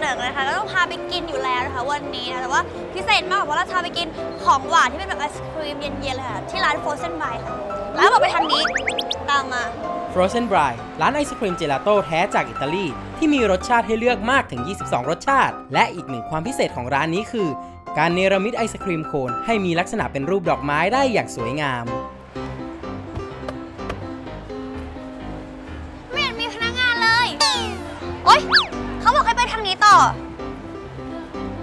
หนึ่งนะคะก็ต้องพาไปกินอยู่แล้วนะคะวันนี้นะแต่ว่าพิเศษมากเพราะเราพาไปกินของหวานที่เป็นแบบไอศครีมเย็นๆเลยค่ะที่ร้าน Frozen by ค่ะแล้วเราไปทางนี้ตามมา Frozen Bry ร้านไอศครีมเจลาโต้แท้จากอิตาลี ที่มีรสชาติให้เลือกมากถึง 22 รสชาติ และอีกหนึ่งความพิเศษของร้านนี้คือ การเนรมิตไอศครีมโคนให้มีลักษณะเป็นรูปดอกไม้ได้อย่างสวยงาม นี้ต่อ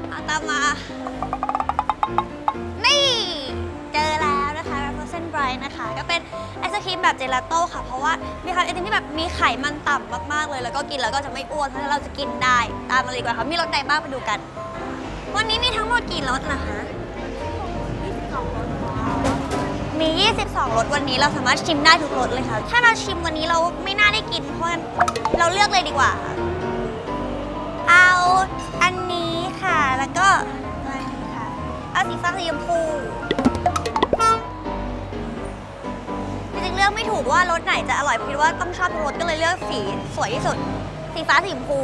เอาตามมา นี่ เจอแล้วนะคะ Frozen Bright นะคะ ก็เป็นไอศครีมแบบเจลาโต้ค่ะ เพราะว่ามีความไอติมที่แบบมีไขมันต่ำมากๆเลย แล้วก็กินแล้วก็จะไม่อ้วน เพราะฉะนั้นเราจะกินได้ ตามมาเลยดีกว่าค่ะ มีรสใดบ้างไปดูกัน วันนี้มีทั้งหมดกี่รสนะคะ มี 22 รสวันนี้เราสามารถชิมได้ทุกรสเลยค่ะ ถ้าเราชิมวันนี้เราไม่น่าได้กิน เพราะฉะนั้นเราเลือกเลยดีกว่าเอา อันนี้ค่ะ แล้วก็อะไรค่ะ เอาสีฟ้าสีชมพูจริงๆเลือกไม่ถูกว่ารสไหนจะอร่อยคิดว่าต้องชอบทุกรสก็เลยเลือกสีสวยที่สุด สีฟ้าสีชมพู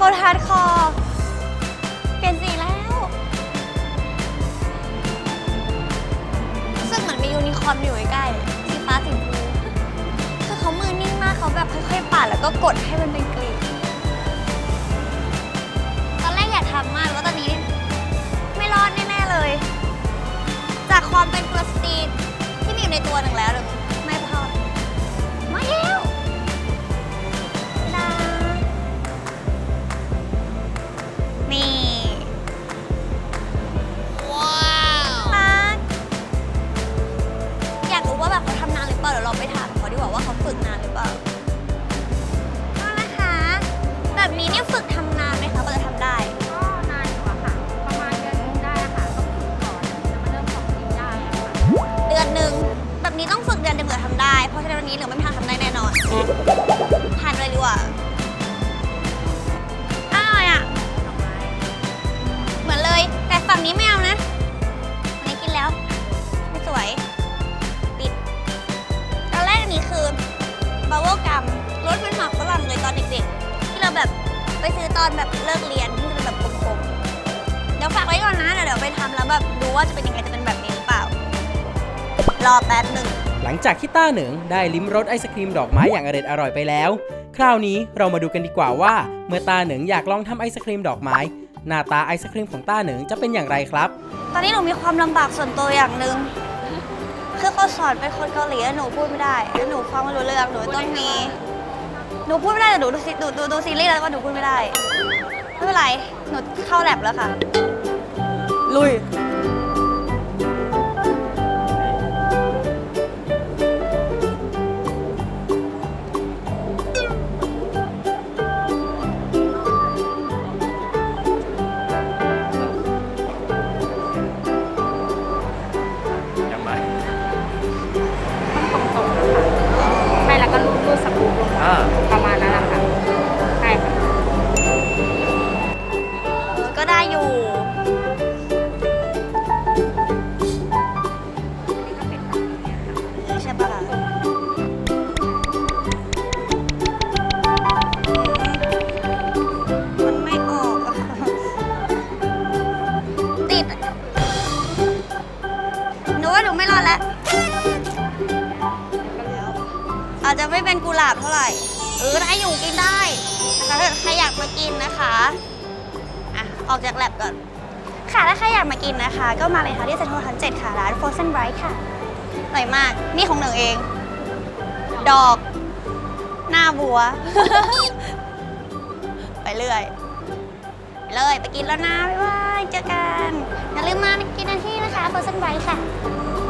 คนฮาร์ดคอร์เปลี่ยนสีแล้วรู้สึกเหมือนมียูนิคอร์นอยู่ใกล้ๆสีฟ้าสีชมพูคือเขามือนิ่งมากเขาแบบค่อยๆปาดแล้วก็กดให้มันเป็นกลีบตอนแรกอยากทำมากแล้วตอนนี้ ไม่รอดแน่ๆเลย จากความเป็นกลสตีนที่มีอยู่ในตัวหนึ่งแล้วหนึ่ง แน่นอนทานเลยดีกว่าอร่อยอะ เหมือนเลย แต่ฝั่งนี้ไม่เอานะอันนี้กินแล้ว ไม่สวย ปิด ตอนแรกอันนี้คือบับเบิลกัมรสเป็นหมักฝรั่งเลยตอนเด็กๆ ที่เราแบบไปซื้อตอนแบบเลิกเรียนที่มันแบบกลมๆ เดี๋ยวฝากไว้ก่อนนะเดี๋ยวเดี๋ยวไปทำแล้วแบบดูว่าจะเป็นยังไงจะเป็นแบบนี้หรือเปล่า รอแป๊บหนึ่ง หลังจากที่ต้าเหนิงได้ลิ้มรสไอศครีมดอกไม้อย่างอร่อยอร่อยไปแล้ว คราวนี้เรามาดูกันดีกว่าว่า เมื่อต้าเหนิงอยากลองทำไอศครีมดอกไม้ หน้าตาไอศครีมของต้าเหนิงจะเป็นอย่างไรครับ ตอนนี้หนูมีความลำบากส่วนตัวอย่างหนึ่งคือเขาสอนเป็นคนเกาหลีแล้วหนูพูดไม่ได้แล้วหนูฟังไม่รู้เรื่องหนูต้องมีหนูพูดไม่ได้แต่หนูดูซีดูดูดูซีรีส์แล้วก็หนูพูดไม่ได้ไม่เป็นไรหนูเข้าแลบแล้วค่ะ ลุย ว่าหนูไม่รอดแล้ว อาจจะไม่เป็นกุหลาบเท่าไหร่ เออได้อยู่กินได้นะคะถ้าเกิดใครอยากมากินนะคะอะออกจากแลบก่อน ค่ะถ้าใครอยากมากินนะคะ ก็มาเลยค่ะที่เซ็นทรัลทันเจ็ดค่ะร้าน Frozen Bright ค่ะอร่อยมาก นี่ของหนึ่งเอง ดอก หน้าบัว ไปเรื่อย เลยไปกินแล้วนะ บ๊ายบาย เจอกัน อย่าลืมมากินกันนะ 明白一下。